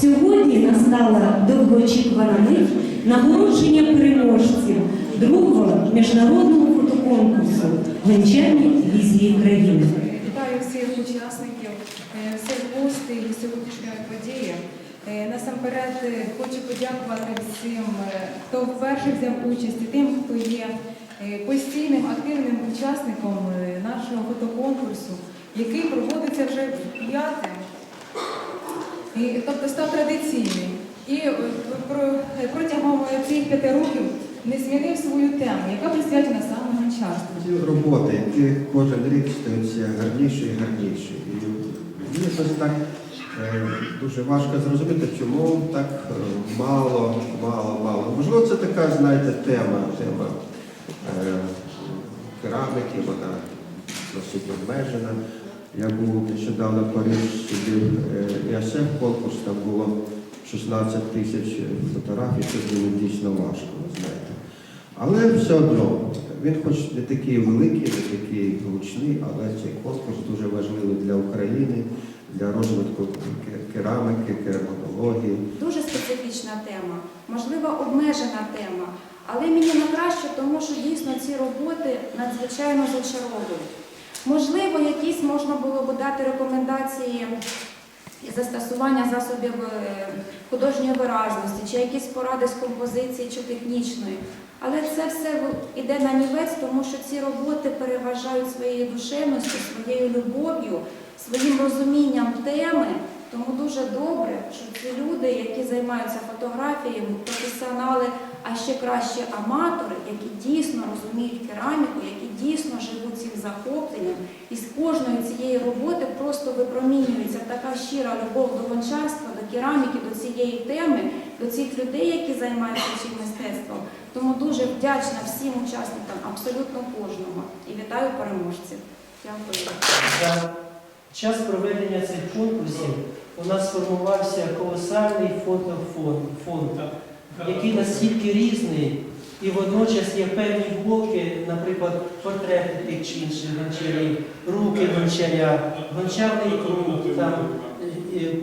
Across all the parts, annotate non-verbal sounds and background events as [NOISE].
Сьогодні настала довгоочікувана мить нагородження переможців другого міжнародного фотоконкурсу Венчальні візії країни. Вітаю всіх учасників, е, всіх гостей сьогоднішньої події. Е, Насамперед е, хочу подякувати всім, хто вперше взяв участь, і тим, хто є постійним активним учасником нашого фотоконкурсу, який проводиться вже п'яте, І, тобто став традиційний. І е, про- протягом цих п'яти років не змінив свою тему, яка присвячена саме гончарству. Ці роботи, які кожен рік стають все і гарніші. І мені щось так е, дуже важко зрозуміти, чому так е, мало, мало, мало. Можливо, це така, знаєте, тема, тема е, кераміки, вона досить обмежена. Я був нещодавно в Парижі, сидів е, ІАСФ конкурс, там було 16 тисяч фотографій, це було дійсно важко, ви знаєте. Але все одно, він хоч не такий великий, не такий гучний, але цей конкурс дуже важливий для України, для розвитку кераміки, керамонології. Дуже специфічна тема, можливо, обмежена тема, але мені на краще, тому що дійсно ці роботи надзвичайно зачаровують. Можливо, якісь можна було б дати рекомендації застосування засобів е, художньої виразності, чи якісь поради з композиції чи технічної. Але це все йде на нівець, тому що ці роботи переважають своєю душевністю, своєю любов'ю, своїм розумінням теми. Тому дуже добре, що ці люди, які займаються фотографією, професіонали, а ще краще аматори, які дійсно розуміють кераміку, які дійсно живуть цим захопленням, і з кожної цієї роботи просто випромінюється така щира любов до гончарства, до кераміки, до цієї теми, до цих людей, які займаються цим мистецтвом. Тому дуже вдячна всім учасникам, абсолютно кожному. І вітаю переможців. Дякую. За час проведення цих конкурсів у нас сформувався колосальний фотофонд, фонд, який настільки різний, і водночас є певні блоки, наприклад, портрети тих чи інших гончарів, руки гончаря, гончарний круг, там,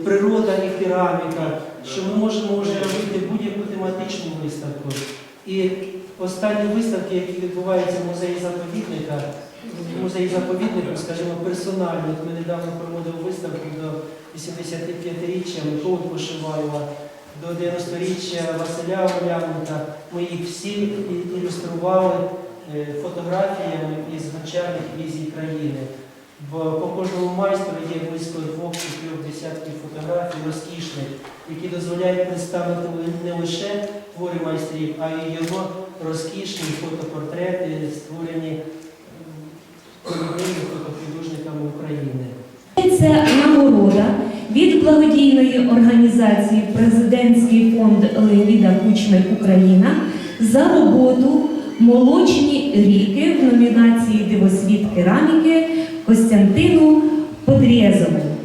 природа і кераміка, що ми можемо вже робити будь-яку тематичну виставку. І останні виставки, які відбуваються в музеї заповідника, музеї заповіднику, скажімо, персонально. От Ми недавно проводили виставку до 85-річчя Миколи Пошиваєва, до 90-річчя Василя Оляненка. Ми їх всі ілюстрували е, фотографіями із гончарних візій країни. Бо по кожному майстру є близько двох чи трьох десятків фотографій розкішних, які дозволяють представити не лише твори майстрів, а й його розкішні фотопортрети, створені фотохудожниками України. Це нагорода від благодійної організації Президентський фонд Леоніда Кучми Україна за роботу Молочні ріки в номінації Дивосвіт кераміки Костянтину Подрєзову.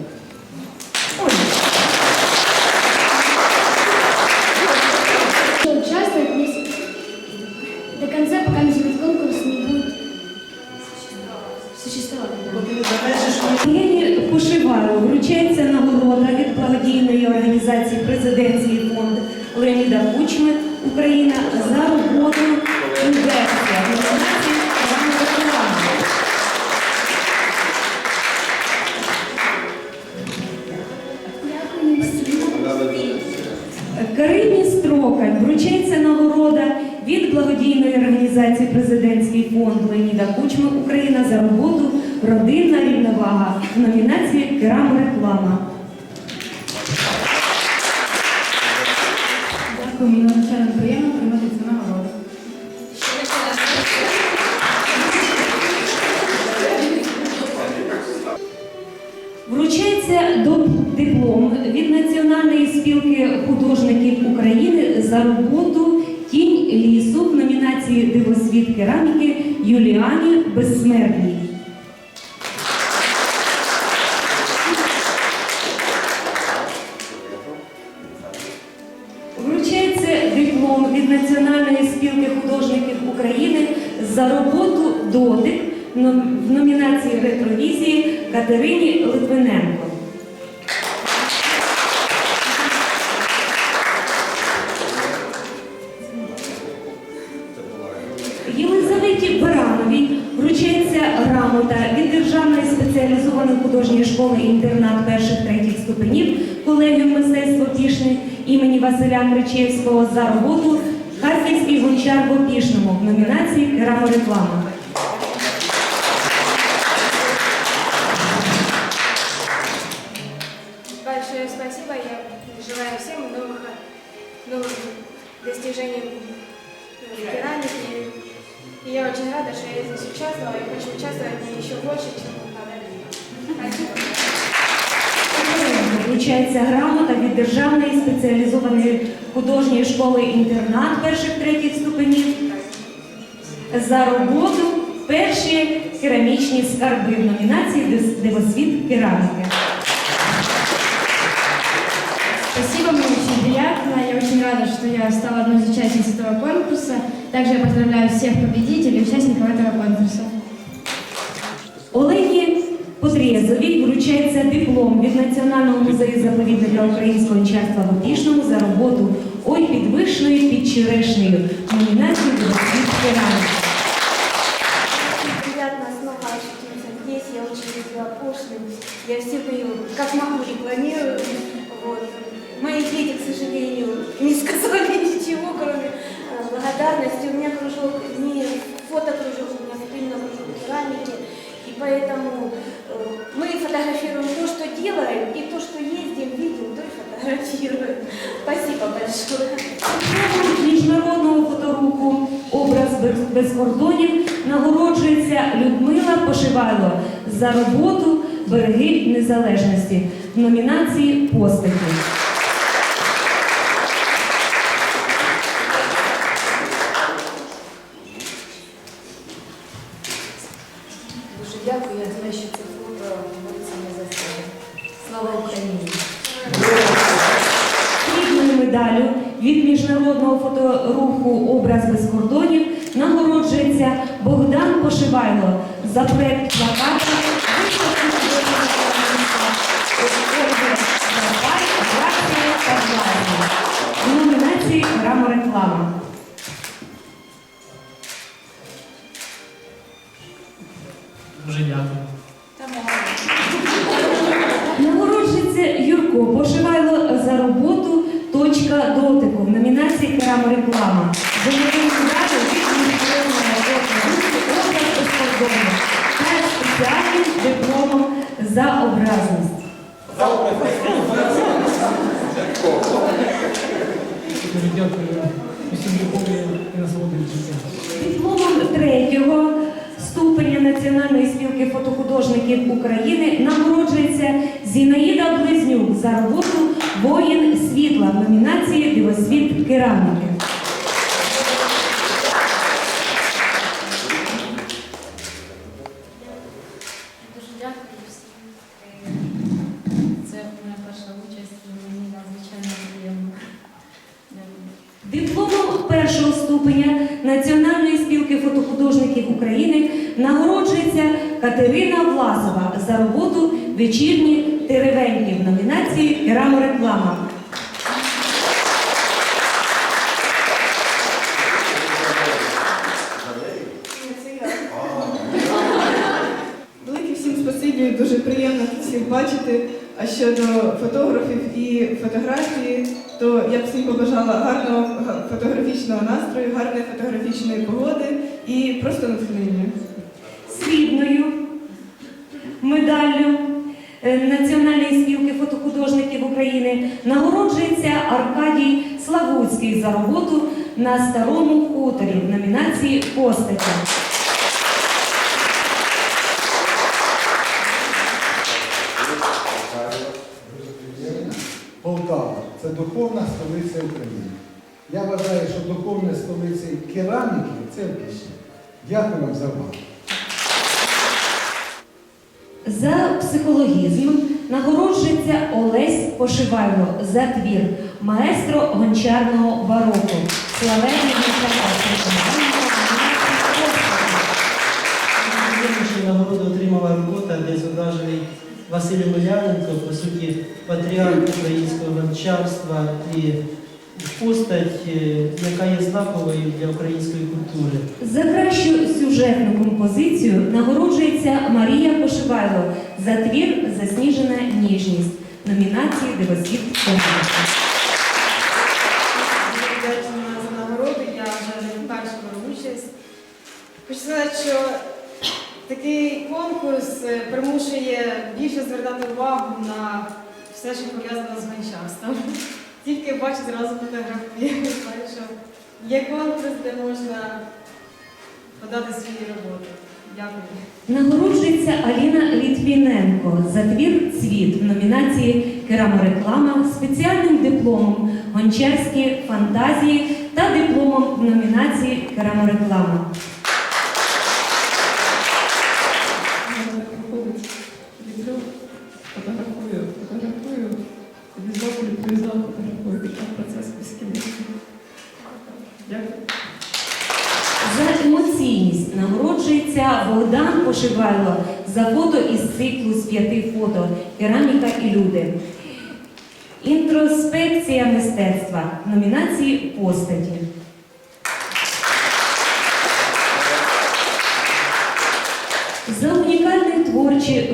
Карині вручається нагорода від благодійної організації Президентський фонд Леоніда Кучми Україна за роботу Родинна рівновага в номінації Керамреклама. Дякую, мені надзвичайно приємно приймати цю нагороду. Вручається диплом від Національної спілки художників України за роботу Тінь лісу в номінації Дивосвіт кераміки Юліані Безсмертній. України за роботу додик в номінації ретровізії Катерині Литвиненко. Єлизаветі Барановій вручається грамота від Державної спеціалізованої художньої школи інтернат перших третіх ступенів колегіум мистецтва тішни імені Василя Кричевського за роботу Харківський гончар в Опішному в номінації Керамореклама. Большое спасибо. Я желаю всем новых, новых достижений в керамике. И я очень рада, что я здесь участвовала и хочу участвовать в ней еще больше, чем когда-либо. Спасибо. Вручається грамота від Державної спеціалізованої художньої школи-інтернат перших-третіх ступенів за роботу перші керамічні скарби в номінації «Дис- Дивосвіт кераміки. Спасибо, мне очень приятно. Я очень рада, что я стала одной из участниц этого конкурса. Также я поздравляю всех победителей участников этого конкурса. Олені Подрєзовій вручається диплом від Національного музею заповідника українського гончарства в Опішному за роботу Ой під вишнею, під черешнею в номінації «Дивосвіт кераміки». Приятно снова очутиться здесь. Я очень люблю опошлю. Я всех ее как могу рекламирую. Вот. Мои дети, к сожалению, не сказали ничего, кроме э, благодарности. У меня кружок не фотокружок, у меня именно кружок керамики. И поэтому э, мы фотографируем то, что делаем, и то, что ездим, видим, то и фотографируем. Спасибо большое. Міжнародного фоторуху Образ без кордонів нагороджується Людмила Пошивайло за роботу Береги незалежності в номінації Постаті. Дуже дякую. Я знаю, що це фото бореться не за себе. Слава Україні! Срібною медаллю від міжнародного фоторуху Образ без кордонів нагороджується Богдан Пошивайло за проект плаката «Виставка художнього керівництва Ольги Зарпай, «Грація та власність» в номінації «Грамореклама». Дуже дякую. Нагороджується Юрко Пошивайло Точка дотику в номінації Керамореклама. Фоторуху «Образ без кордонів» та спеціальним дипломом за образність. Дипломом третього ступеня Національної спілки фотохудожників України нагороджується Зінаїда Близнюк за роботу Воїн світла в номінації Дивосвіт кераміки. Дуже дякую всім. Це моя перша участь і мені надзвичайно приємно. Дипломом першого ступеня Національної спілки фотохудожників України нагороджується Катерина Власова за роботу Вечірні теревеньки в номінації Керамореклама. Велике всім спасибі, дуже приємно всіх бачити. А щодо фотографів і фотографії, то я б всім побажала гарного фотографічного настрою, гарної фотографічної погоди і просто натхнення. срібною медаллю Національної спілки фотохудожників України нагороджується Аркадій Славутський за роботу на старому хуторі в номінації Постаті. Полтава це духовна столиця України. Я вважаю, що духовна столиця кераміки це Опішня. Дякую вам за увагу. За психологізм нагороджується Олесь Пошивайло за твір маестро гончарного бароко. Славетний гончар Найбільшу нагороду отримала робота, де зображений Василь Емельяненко, по суті, патріарх українського гончарства і постать, е, яка є знаковою для української культури. За кращу сюжетну композицію нагороджується Марія Пошивайло за твір Засніжена ніжність номінації Дивосвіт конкурсу. Дуже вдячна за нагороду, я вже не беру участь. Хочу сказати, що такий конкурс е, примушує більше звертати увагу на все, що пов'язано з гончарством. Тільки бачу зразу фотографії, [LAUGHS] що є конкурс, де можна подати свої роботи. Дякую. Нагороджується Аліна Літвіненко за твір Цвіт в номінації Керамореклама спеціальним дипломом Гончарські фантазії та дипломом в номінації Керамореклама. Богдан Пошивайло за фото із циклу з п'яти фото Кераміка і люди. Інтроспекція мистецтва номінації постаті. За унікальне творче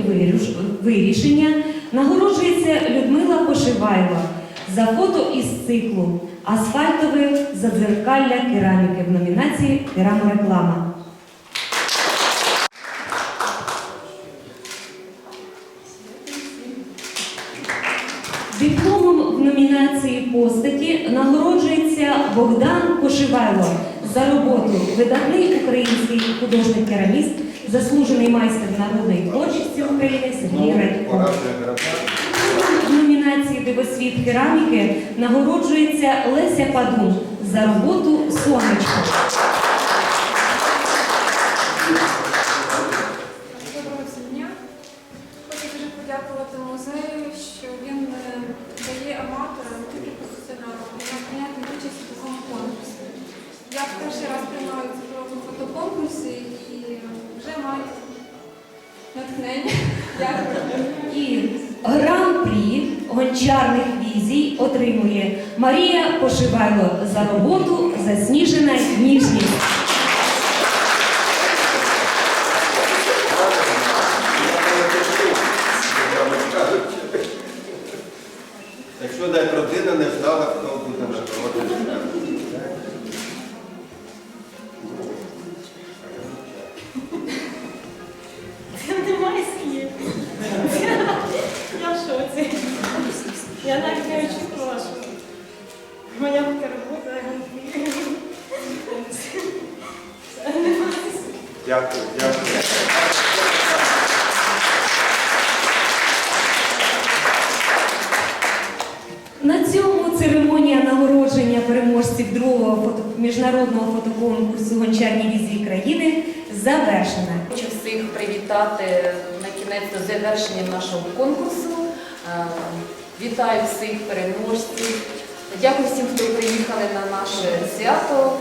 вирішення нагороджується Людмила Пошивайло за фото із циклу Асфальтове задзеркалля кераміки в номінації Керамореклама. Дипломом в номінації постаті нагороджується Богдан Пошивайло за роботу видатний український художник-кераміст, заслужений майстер народної творчості України Сергій Радько. В номінації Дивосвіт кераміки нагороджується Леся Падун за роботу Сонечко. І гран-прі гончарних візій отримує Марія Пошивайло за роботу Засніжена ніжність. Міжнародного фотоконкурсу Гончарні візі країни завершена. Хочу всіх привітати на кінець до завершення нашого конкурсу. Е, Вітаю всіх переможців. Дякую всім, хто приїхали на наше свято.